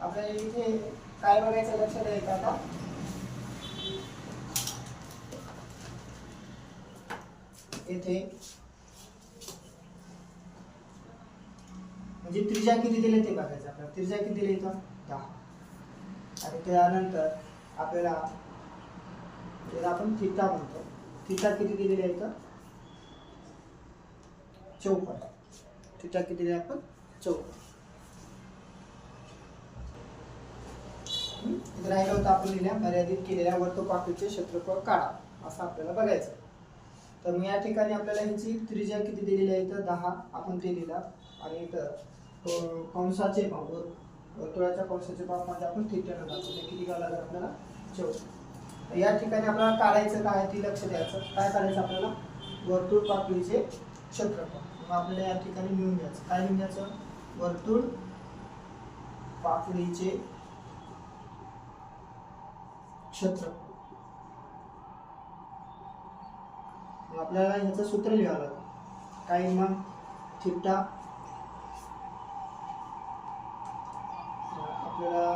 आपल्याला इथे काय बघायचं लक्षात द्यायचं आता? येथे म्हणजे त्रिज्या किती दिले ते बघायचं आपल्याला. त्रिज्या किती दिले इथं? दहा. आणि त्यानंतर आपल्याला त्याला आपण थिटा म्हणतो. थिटा किती दिलेली आहे इथं? चौपट थिटा किती दिले आपण? चौपट इथं राहिलं होतं आपण लिहिल्या मर्यादित केलेल्या वर्तुळपातळीचे क्षेत्रफळ काढा असं आपल्याला बघायचं तर मग या ठिकाणी आपल्याला ह्याची त्रिज्या किती दिलेली आहे? तर दहा आपण ते लिहिला आणि इथं कंसाचे भाव वर्तुळाच्या कंसाचे भाव म्हणजे आपण थिट्यानं जातो ते किती घालायला लागेल आपल्याला? चौदा. या ठिकाणी आपल्याला काढायचं काय ती लक्ष द्यायचं. काय काढायचं आपल्याला? वर्तुळ पाकळीचे क्षेत्रफळ. मग आपल्याला या ठिकाणी लिहून घ्यायचं. काय लिहून घ्यायचं? वर्तुळ पाकळीचे क्षेत्र आपल्याला ह्याचं सूत्र लिहावं लागेल. काय मग थिटा. आपल्याला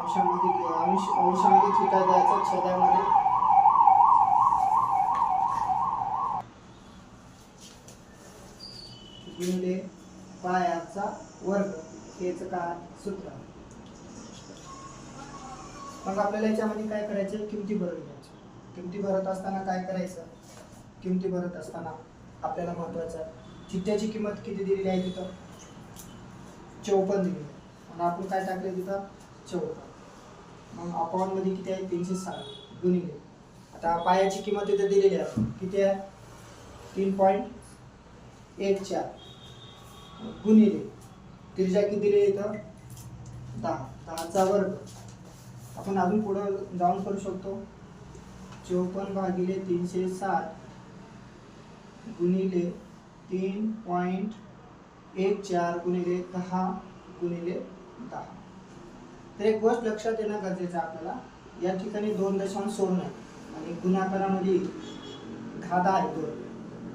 अंशामध्ये अंश अंशामध्ये थिटा द्यायचा छेदामध्ये. गुणले पायाचा वर्ग हेच काय सूत्र आहे. मग आपल्याला याच्यामध्ये काय करायचं? किमती भरून घ्यायची. किमती भरत असताना काय करायचं? किमती भरत असताना आपल्याला महत्वाचं आहे किंमत किती दिलेली आहे तिथं? चौपन्न दिलेली आहे. आणि आपण काय टाकले तिथं? चौपन्न. मग अकाउंट किती आहे? तीनशे साठ गुणिले. आता पायाची किंमत तिथं दिलेली आहे. किती आहे? तीन पॉईंट एक चार गुणिले. त्रिजा किती दिली इथं? दहा. दहाचा वर्ग. आपण अजून पुढं जाऊन करू शकतो. चौपन्न भागिले तीनशे साठ गुणिले तीन पॉईंट एक चार गुणिले दहा गुणिले दहा. तर एक गोष्ट लक्षात येणं गरजेचं आपल्याला. या ठिकाणी दोन दशांश सोडणं आहे. आणि गुणाकारामध्ये घादा आहे दोन.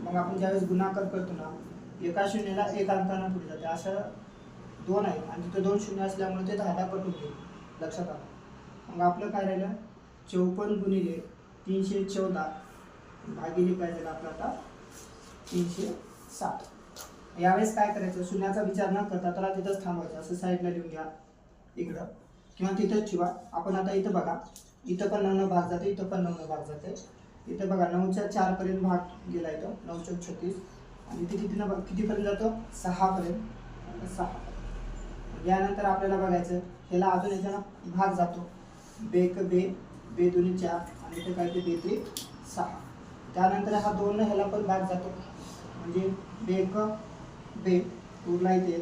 मग आपण ज्यावेळेस गुणाकार करतो ना एका शून्याला एक अंकानं पुढे जाते. असं दोन आहे आणि तिथं दोन शून्य असल्यामुळे ते दहा दहा कटून घेईल लक्षात आलं? मग आपलं काय राहिलं? चौपन्न गुणिले तीनशे चौदा भागिले काय झालं आपलं आता? तीनशे साठ. यावेळेस काय करायचं? शून्याचा विचार न करता त्याला तिथंच थांबवायचं. असं साईडला लिहून घ्या. इकडं. किंवा तिथंच ठेवा. आपण आता इथं बघा. इथं पण नऊ भाग जाते इथं पण नऊ भाग जाते. इथं बघा नऊच्या चारपर्यंत भाग गेला इथं. नऊ चौक छत्तीस. आणि इथे किती बघ कितीपर्यंत जातो? सहापर्यंत. सहा. यानंतर आपल्याला बघायचं ह्याला अजून याच्यानं भाग जातो. बेक बे बे दोन्ही चार आणि ते काय ते बे ते सहा. त्यानंतर हा दोन ह्याला पण भाग जातो. म्हणजे बेक बे उरला इथे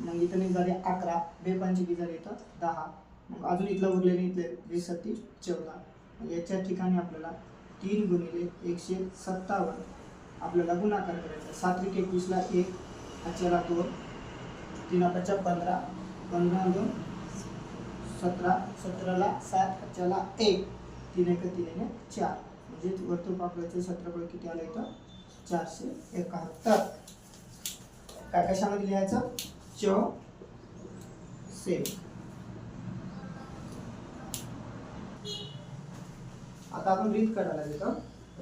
मग इथं नाही झाले अकरा. बे पंचवीस झाले इथं दहा. मग अजून इथलं उरलेले इथले वीस सत्ती चौदा याच्या ठिकाणी आपल्याला तीन गुणिले एकशे सत्तावन्न. आपल्याला गुणाकार करायचा सात्विक एकवीसला एक ह्याच्याला दोन. तीन अकराच्या पंधरा. पंधरा दोन सतरा सतराला सात ह्याच्याला एक. तीन एक तीन एक चार. म्हणजे वर्तुळ पापडाचं क्षेत्रफळ किती आलं इथं चारशे एकाहत्तर. काय कशामध्ये लिहायचं? चौ सेम आता आपण रीत करायला देतो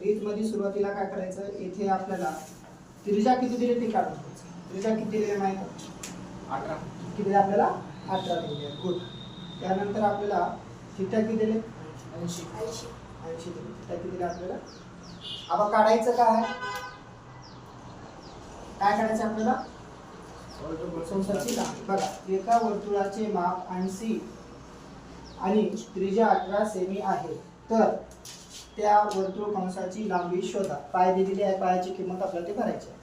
रीत मध्ये सुरुवातीला काय करायचं? येथे आपल्याला त्रिज्या किती दिली ते काढून त्रिज्या किती दिली माहिती आहे? अठरा. किती दिले आपल्याला? अठरा दिले. गुड त्यानंतर आपल्याला थिटा किती दिले ऐंशी. ऐंशी दिले. थिटा किती दिले आपल्याला? आता काढायचं काय काय काढायचं आपल्याला? संसारची लांबी बघा एका वर्तुळाचे माप ऐंशी आणि त्रिज्या अठरा सेमी आहे. तर त्या वर्तुळ कंसाची लांबी शोधा. पाय दिलेली आहे पायाची किंमत आपल्याला ते भरायची आहे.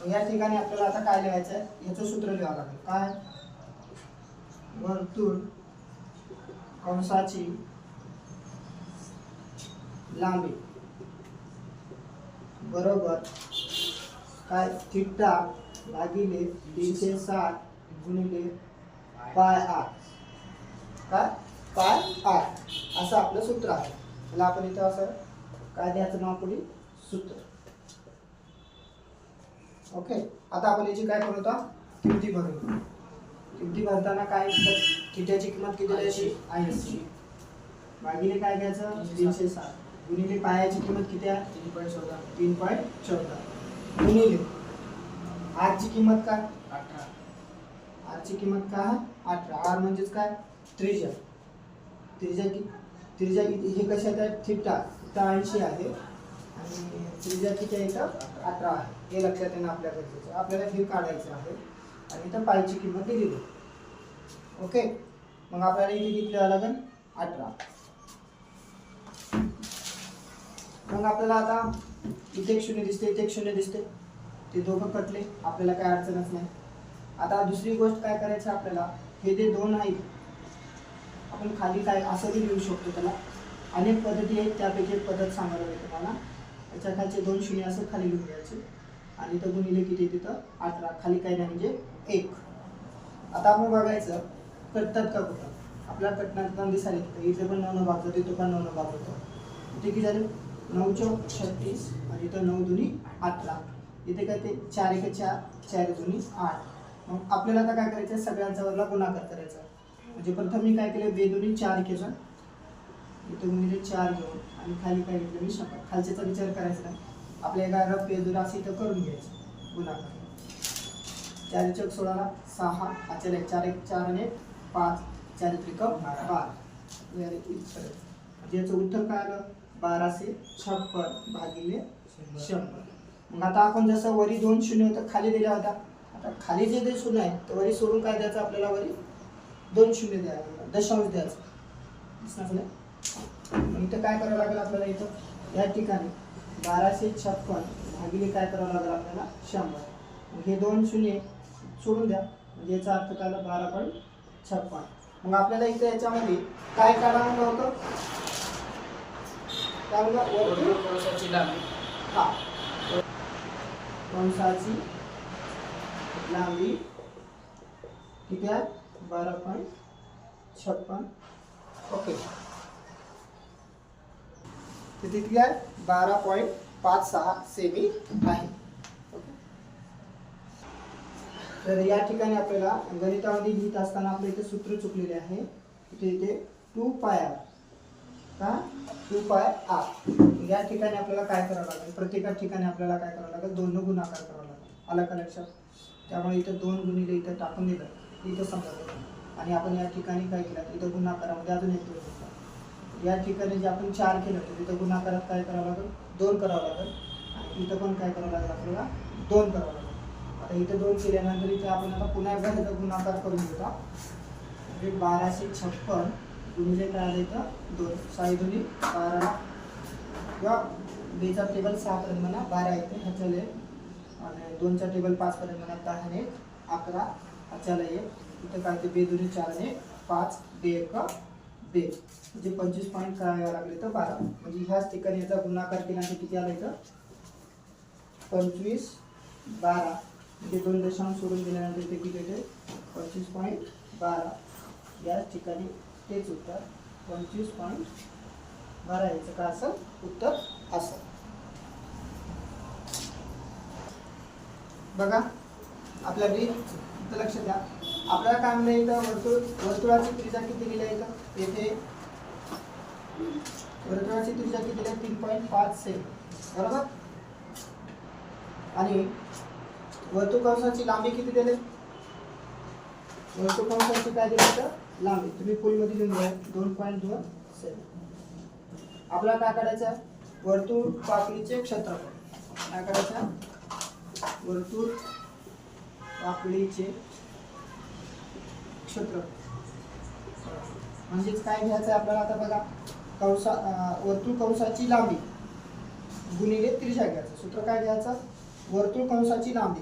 मग या ठिकाणी आपल्याला आता काय लिहायचं आहे? याचं सूत्र लिहावं लागेल. काय? वर्तुळ कंसाची लांबी. बरोबर. काय थिट्टा भागिले तीनशे साठ गुणिले पाय आठ. काय? पाय आठ. असं आपलं सूत्र आहे. त्याला आपण इथं असं काय द्यायचं नाव पुढे सूत्र. ओके. आता आपण याची काय करू आता किमती भरू किमती भरताना काय थिटाची किंमत किती द्यायची ऐंशी. भागिले काय घ्यायचं? तीनशे साठ. गुणिले पायाची किंमत किती आहे? तीन पॉईंट चौदा. तीन पॉईंट चौदा. गुणिले. आरची किंमत काय? अठरा. आरची किंमत काय? अठरा. आर म्हणजेच काय? त्रिज्या. त्रिज्या कि त्रिज्या किती? हे कशात आहे थिटा. थिटा ऐंशी आहे. आणि त्रिज्या किती आहे इथं? अठरा. आहे. हे लक्षात येणं आपल्या गरजेचं आहे. आपल्याला हे काढायचं आहे. आणि इथं पायची किंमत दिलेली आहे. ओके? मग आपल्याला इथे किती लिहावं लागेल अठरा. मग आपल्याला आता इथे एक शून्य दिसते इथे एक शून्य दिसते. ते दोघं कटले आपल्याला काय अडचणच नाही. आता दुसरी गोष्ट काय करायचं आपल्याला? हे जे दोन आहेत आपण खाली काय असंही लिहू शकतो त्याला. अनेक पद्धती आहेत त्यापैकी एक पद्धत सांगायला लागेल तुम्हाला. याच्या खालचे दोन शून्य असं खाली लिहून द्यायचे. आणि तर गुणिले किती तिथं? अठरा. खाली काही नाही म्हणजे एक. आता आपण बघायचं कटतात का कुठं? आपल्या कटणार दिसायला तिथं इथे पण नऊ नऊ भाग होतो इथं पण नऊ नऊ भाग होतो. इथे किती झाले. नऊ चौक छत्तीस आणि इथं नऊ दुनी अठरा. इथे काय ते? चार एक चार चार दुनी आठ. मग आपल्याला आता काय करायचं? सगळ्यांचा वरला गुणाकार करायचा. म्हणजे प्रथम मी काय केलं? बेदुनी चार केलं. इथं गुणिले चार घेऊन आणि खाली काय घेतलं? मी शंभर. खालच्याचा विचार करायचा नाही. आपल्या एका रफ बेदुरा असं इथं करून घ्यायचं. गुणाकार. चार चौक सोळाला सहा. आचार्य चार एक चार आणि पाच चार त्रिकम बारा. म्हणजे याचं उत्तर काय आलं? बाराशे छप्पन भागिले शंभर. मग आता आपण जसं वरी दोन शून्य होतं खाली दिल्या होत्या आता खाली जे ते शून्य आहे तर वरी सोडून काय द्यायचं आपल्याला वरी? दोन शून्य द्यायला दशांश द्यायचं. इथं काय करावं लागेल आपल्याला इथं? या ठिकाणी बाराशे छप्पन भागिले काय करावं लागेल आपल्याला? शंभर. मग हे दोन शून्य सोडून द्या. म्हणजे याचा अर्थ काय बारा पॉईंट छप्पन मग आपल्याला इथं याच्यामध्ये काय काढावं होतं काय वर्तुळ कंसाची लांबी? हा. कंसाची लांबी? किती आहे? बारा पॉईंट छप्पन. ओके. तर किती आहे? बारा पॉईंट पाच सहा सेमी आहे ओके तर या ठिकाणी आपल्याला गणितामध्ये लिहित असताना आपल्या इथे सूत्र चुकलेले आहे. इथे इथे टू पाय आर का टू पाय आर. या ठिकाणी आपल्याला काय करावं लागेल? प्रत्येका ठिकाणी आपल्याला काय करावं लागेल? दोन गुणाकार करावा लागेल. आला का लक्षात? त्यामुळे इथं दोन गुणिले इथं टाकून दिलं. इथं समजा आणि आपण या ठिकाणी काय केलं? इथं गुणाकारामध्ये अजून एक दोन या ठिकाणी जे आपण चार केलं तर तिथं गुणाकारात काय करावं लागेल? दोन करावं लागेल. आणि इथं पण काय करावं लागेल आपल्याला? दोन करावं लागेल. आता इथं दोन केल्यानंतर इथं आपण आता पुन्हा एकदा त्याचा गुणाकार करून घेता. म्हणजे बाराशे छप्पन गुणिले काय आलं इथं? दोन. साई दोन्ही. बारा. किंवा बेचा टेबल सहा पर्यंत म्हणा बारा येते ह्याच्याला एक. आणि दोनचा टेबल पाच पर्यंत म्हणा दहा आणि अकरा अकरा ह्याच्याला एक. इथं काय ते बे दोन्ही चार आणि पाच बे एक बे. म्हणजे पंचवीस पॉईंट करायला लागले तर बारा. म्हणजे ह्याच ठिकाणी याचा गुणाकार केल्यानंतर किती आला इथं? पंचवीस बारा. म्हणजे दोन दशांश सोडून दिल्यानंतर इथे किती येते पंचवीस पॉईंट बारा. याच ठिकाणी तेच उत्तर. पंचवीस पॉईंट बारा याचं का असं? उत्तर असं. बघा आपल्या बी इथं लक्ष द्या. आपल्याला काय म्हणलं इथं? वर्तुळ वर्तुळाची त्रिजा किती दिली आहे इथं? येथे वर्तुळाची त्रिजा किती दिली आहे तीन पॉईंट पाच सेम बरोबर? आणि वर्तुकंसाची लांबी किती दिली? वर्तुकंसाची काय दिली तर? लांबी. तुम्ही फुलमध्ये लिहून घ्या. दोन पॉईंट दोन सेवन आपल्याला काय करायचं वर्तुळ पाकळीचे क्षेत्रफळ. काय करायचं वर्तुळ पाकळीचे क्षेत्रफळ. म्हणजेच काय घ्यायचं आहे आपल्याला आता बघा? कंसा वर्तुळ कंसाची लांबी गुणिले त्रिज्या घ्यायचं. सूत्र काय घ्यायचं? वर्तुळ कंसाची लांबी.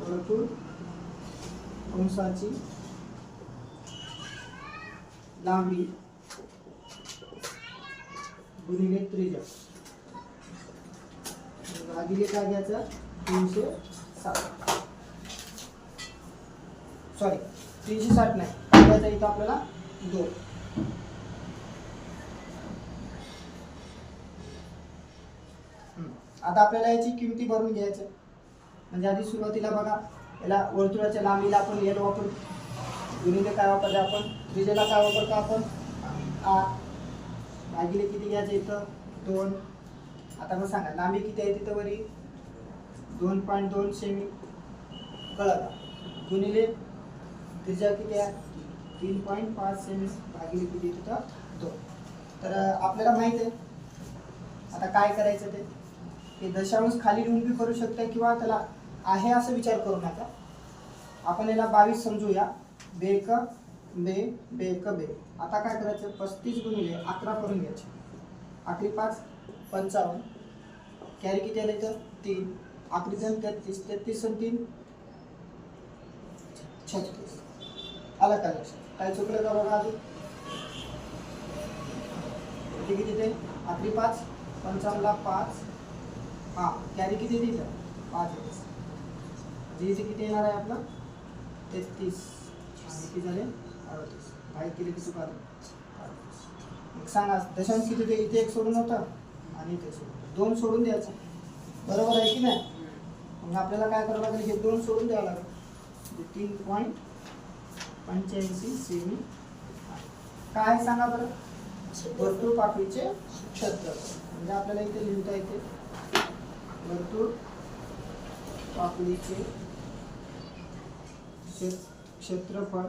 वर्तुळ कंसाची लांबी गुणिले त्रिज्या. भागिले काय घ्यायचं? तीनशे साठ. सॉरी तीनशे साठ नाही. काय इथं आपल्याला? दोन. आता आपल्याला याची किमती भरून घ्यायचं. म्हणजे आधी सुरुवातीला बघा याला वर्तुळाच्या लांबीला आपण एल वापरू. गुणिले काय वापरते आपण? त्रिजेला काय वापरतो आपण? आर भागिले किती घ्यायचं इथं? दोन. आता मग सांगा लांबी किती आहे तिथं वरी? दोन पॉईंट दोन सेमी कळत का? गुणिले किती आहे? तीन पॉईंट पाच सेमी भागिले किती तिथं? दोन. तर आपल्याला माहीत आहे. आता काय करायचं ते? हे दशांश खाली लिहून बी करू शकता किंवा त्याला आहे असं विचार करू नका. आपण याला बावीस समजूया. बेक बे बेक बे. आता काय करायचं? पस्तीस गुणिले अकरा करून घ्यायचे. अकरी पाच पंचावन्न. कॅरी किती आले तर? तीन. अकरी जण तेहतीस. तेहतीस आणि तीन? छत्तीस. आलं का लक्षात? काय चुकलं का बघा अजून? किती ते? अकरी पाच पंचावन्नला पाच. हां कॅरी किती दिलं? पाच येते जी इथे किती येणार आहे आपलं? तेहतीस. आणि किती झाले? अडतीस. बाहेर किती किती चुका एक सांगा दशांश किती ते इथे एक सोडून होतं? आणि इथे सोडून दोन सोडून द्यायचं. बरोबर आहे की नाही? मग आपल्याला काय करावं लागेल? हे दोन सोडून द्यावं लागेल. तीन पॉईंट पंच्याऐंशी सेमी काय आहे सांगा बरं? वर्तुळ पाकळीचे क्षेत्र. म्हणजे आपल्याला इथे लिहिता येते. भरपूर पापडीचे क्षेत्रफळ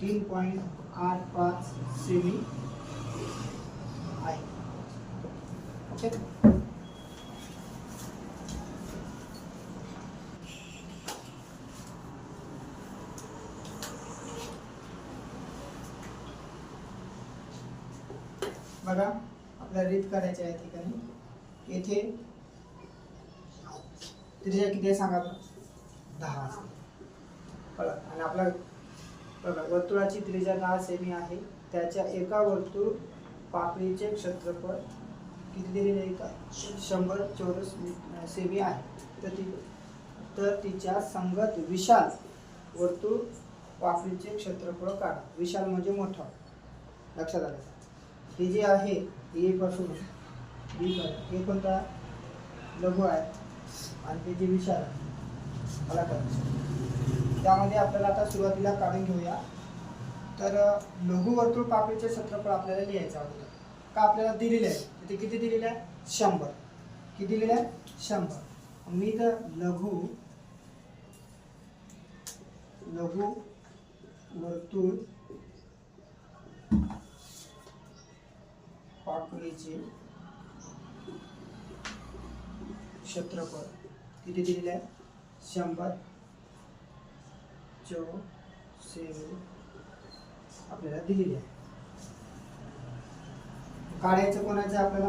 तीन पॉईंट आठ पाच सेमी आहे. ओके? बघा आपल्याला रीत करायची आहे या ठिकाणी. येथे त्रिज्या किती आहे सांगा दहा. असेल. आणि आपला बघा वर्तुळाची त्रिज्या दहा सेमी आहे. त्याच्या एका वर्तुळ पापडीचे क्षेत्रफळ किती दिलेले का शंभर चौरस सेमी आहे. तर ती तर तिच्या संगत विशाल वर्तुळ पापडीचे क्षेत्रफळ काढा. विशाल म्हणजे मोठा. लक्षात आलं? का? हे जे आहे ए पासून बी पर्यंत हे कोणता लघु आहे? आणि ते जे विशाल आहे मला करायचं त्यामध्ये आपल्याला आता सुरुवातीला काढून घेऊया. तर लघु वर्तुळ पाकळीचे क्षेत्रफळ आपल्याला लिहायचं अगोदर. का आपल्याला दिलेलं आहे? ते किती दिलेलं आहे? शंभर. किती दिलेलं आहे? शंभर. मी तर लघु लघु वर्तुळ पाकळीचे क्षेत्रफळ. किती दिलेले आहे? शंभर. चौ सेमी आपल्याला दिलेली आहे. काढायचं कोणाचं आपल्याला?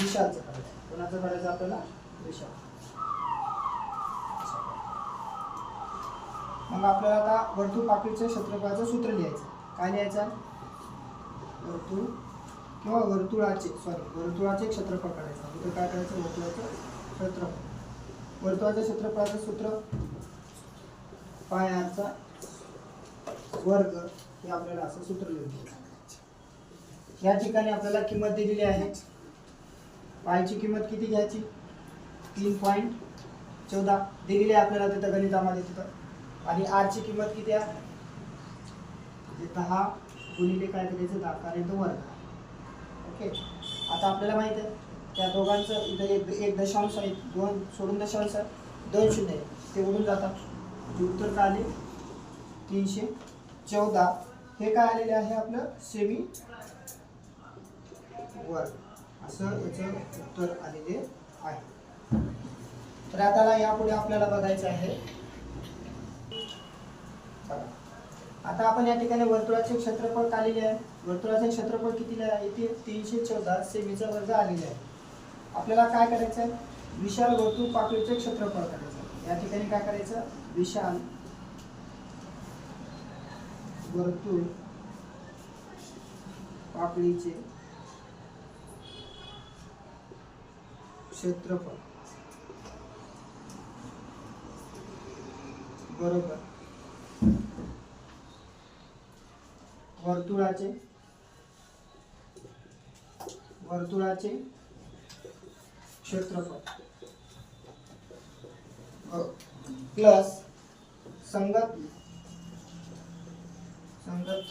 विशालचं काढायचं. कोणाचं काढायचं आपल्याला? विशाल. मग आपल्याला आता वर्तुळ पाकळीच्या क्षेत्रफळाचं सूत्र लिहायचं काय लिहायचं वर्तुळ किंवा वर्तुळाचे सॉरी वर्तुळाचे क्षेत्रफळ काढायचं. अगोदर काय करायचं? वर्तुळाचं क्षेत्रफळ. वर्तुळाच्या क्षेत्रफळाचं सूत्र पाय आरचा वर्ग हे आपल्याला असं सूत्र लिहून या ठिकाणी आपल्याला किंमत दिलेली आहे. पायची किंमत किती घ्यायची? तीन पॉईंट चौदा. दिलेली आहे आपल्याला तिथं गणितामध्ये तिथं. आणि आरची किंमत किती आहे? दहा गुणिले काय करायचं? दहा. कारण तो वर्ग ओके आता आपल्याला माहीत आहे त्या दोघांचं इथं एक एक दशांश आहे दोन सोडून दशांश दोन शून्य ते उडून जातात. म्हणजे उत्तर काय आले? तीनशे चौदा. हे काय आलेले आहे आपलं? सेमी वर. असं याचं उत्तर आलेले आहे. तर आता यापुढे आपल्याला बघायचं आहे. आता आपण या ठिकाणी वर्तुळाचे क्षेत्रफळ काढलेले आहे? वर्तुळाचे क्षेत्रफळ किती आहे? इथे तीनशे चौदा सेमीचा वर्ग आलेला आहे. आपल्याला काय करायचं आहे? विशाल वर्तुळ पाकळीचे क्षेत्रफळ करायचं या ठिकाणी काय करायचं? विशाल वर्तुळ पाकळीचे क्षेत्रफळ. बरोबर. वर्तुळाचे वर्तुळाचे क्षेत्रफळ. प्लस संगत संगत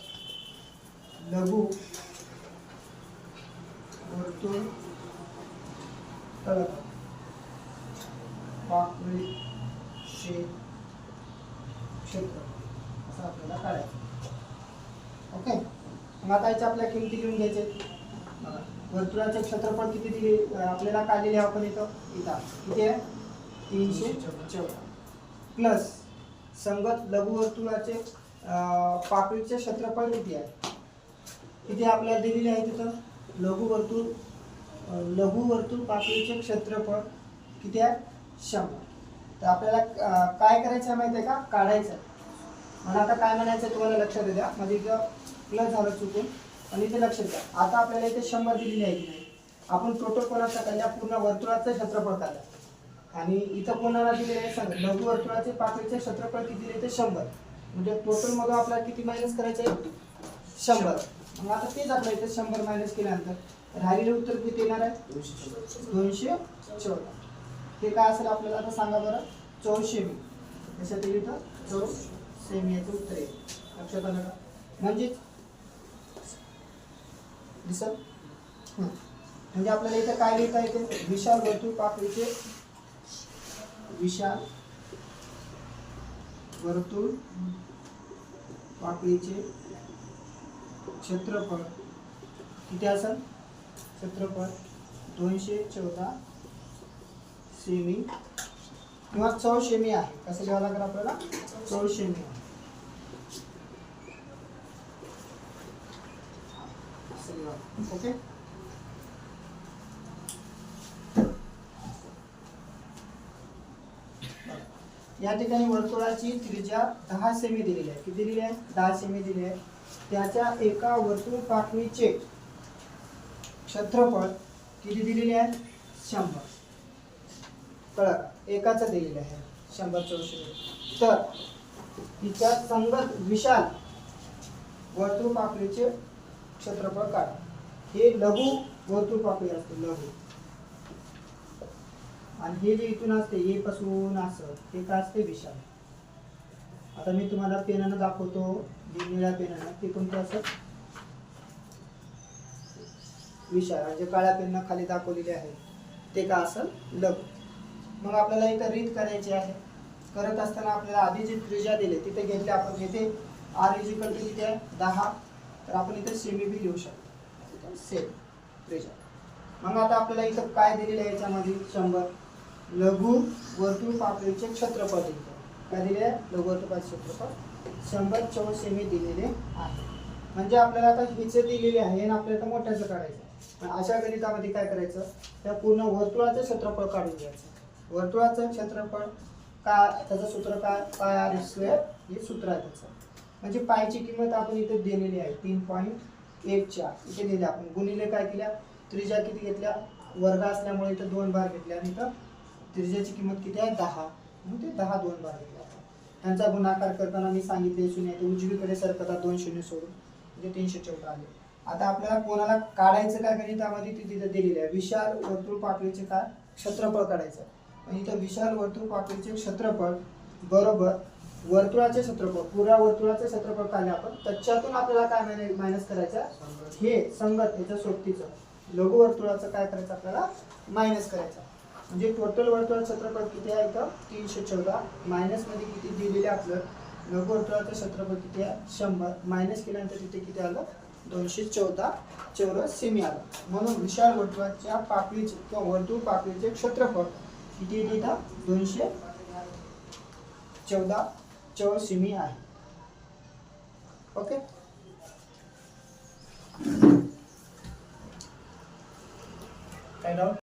लघु वर्तुळ तळ. पाकळी शे क्षेत्र असं आपल्याला काढायचं. ओके? मग आता याच्या आपल्या किमती लिहून घ्यायचे. वर्तुळाचे क्षेत्रफळ किती दिले? आपल्याला काढलेले आहे आपण इथं? इथं. किती आहे? तीनशे चौदा. प्लस संगत लघुवर्तुळाचे पाकळीचे क्षेत्रफळ किती आहे? किती आपल्याला दिलेले आहे तिथं? लघुवर्तुळ लघुवर्तुळ पाकळीचे क्षेत्रफळ किती आहे? शंभर. तर आपल्याला काय करायचं आहे माहिती आहे का? काढायचं आहे. मला आता काय म्हणायचं आहे तुम्हाला लक्षात द्या. म्हणजे इथं प्लस झालं चुकून. आणि इथे लक्षात द्या. आता आपल्याला इथे शंभर दिलेली आहे की नाही? आपण टोटल कोणाचा काढल्या पूर्ण वर्तुळाचं क्षेत्रफळ काढलं. आणि इथं कोणाला दिलेलं आहे? सांग. लघु वर्तुळाचे पाकळीचे क्षेत्रफळ किती दिले? ते शंभर. म्हणजे टोटल मधून आपल्याला किती मायनस करायचं आहे? शंभर. मग आता तेच आपल्या इथे शंभर मायनस केल्यानंतर राहिलेलं उत्तर किती येणार आहे? दोनशे चौदा. ते काय असेल आपल्याला आता सांगा बरं? चौशे मी कशात येईल इथं? चौ सेमी याचं उत्तर येईल. लक्षात आलं का? म्हणजेच दिसत? म्हणजे आपल्याला इथं काय लिहिता येते? विशाल वर्तुळ पाकळीचे विशाल वर्तुळ पाकळीचे क्षेत्रफळ. किती असेल? क्षेत्रफळ दोनशे चौदा सेमी किंवा चौशेमी आहे. कसं लिहावं लागेल आपल्याला? चौशेमी. आहे असं लिहावं. ओके या ठिकाणी वर्तुळाची त्रिज्या दहा सेमी दिलेली आहे. किती दिली आहे? दहा सेमी दिली आहे. त्याच्या एका वर्तुळ पाकळीचे क्षेत्रफळ किती दिलेले आहे? शंभर. कळलं एकाच एकाचं दिलेलं आहे. शंभर चौशे तर तिच्या संगत विशाल वर्तुळ पाकळीचे क्षेत्रफळ काढा. हे लघु वर्तुळ पाकळी असते लघु. आणि हे जे इथून असते हे पासून असं ते काय असते? विशाल. आता मी तुम्हाला पेनानं दाखवतो जे निळ्या पेनानं ते कोणतं असं? विशाल. जे काळ्या पेननं खाली दाखवलेले आहे ते का असेल लघु. मग आपल्याला इथं रीत करायची आहे. करत असताना आपल्याला आधी जी त्रिज्या दिली तिथे घेतले आपण येथे आर इजिकल टू किती आहे दहा. तर आपण इथे सेमी बी लिहू शकतो. सेम. प्रेशर. मग आता आपल्याला इथं काय दिलेलं आहे याच्यामध्ये? शंभर. लघु वर्तुळ पातळीचे क्षेत्रफळ दिले काय दिले आहे? लघु वर्तुळ क्षेत्रफळ. शंभर चौस सेमी दिलेले आहे. म्हणजे आपल्याला आता हिचे दिलेले आहे आणि आपल्याला आता मोठ्याचं काढायचं आहे. अशा गणितामध्ये काय करायचं? त्या पूर्ण वर्तुळाचं क्षेत्रफळ काढून घ्यायचं वर्तुळाचं क्षेत्रफळ का त्याचं सूत्र काय? पाय आर स्क्वेअर हे सूत्र आहे त्याचं. म्हणजे पायची किंमत आपण इथे दिलेली आहे. तीन पॉईंट एक चार इथे दिल्या आपण. गुणिले काय केल्या? त्रिज्या किती घेतल्या? वर्ग असल्यामुळे इथं दोन बार घेतल्या आणि इथं त्रिज्याची किंमत किती आहे? दहा. म्हणून ते दहा दोन बार घेतल्या त्यांचा गुणाकार करताना मी सांगितले शून्य ते उजवीकडे सरकता दोन शून्य सोडून. म्हणजे तीनशे चौदा आले. आता आपल्याला कोणाला काढायचं काय गणितामध्ये ते तिथं दिलेलं आहे. विशाल वर्तुळ पाकळीचे काय क्षेत्रफळ काढायचं. आणि इथं विशाल वर्तुळ पाकळीचे क्षेत्रफळ बरोबर वर्तुळाचे क्षेत्रफळ पुऱ्या वर्तुळाचे क्षेत्रफळ काढले आपण त्याच्यातून आपल्याला काय मायनस करायचं? हे संगत याच्या सोबतीचं. लघु वर्तुळाचं काय करायचं? आपल्याला मायनस करायचं. म्हणजे टोटल वर्तुळ क्षेत्रफळ किती आहे इथं? तीनशे चौदा. मायनसमध्ये किती दिलेले आपलं? लघु वर्तुळाचं क्षेत्रफळ किती आहे? शंभर. मायनस केल्यानंतर तिथे किती आलं? दोनशे चौदा. चौरस सेमी आलं. म्हणून विशाल वर्तुळाच्या पाकळीचे किंवा वर्तुळ पाकळीचे क्षेत्रफळ किती येते इथं दोनशे चौदा. चौरस सिमी आहे. ओके? काय डाऊट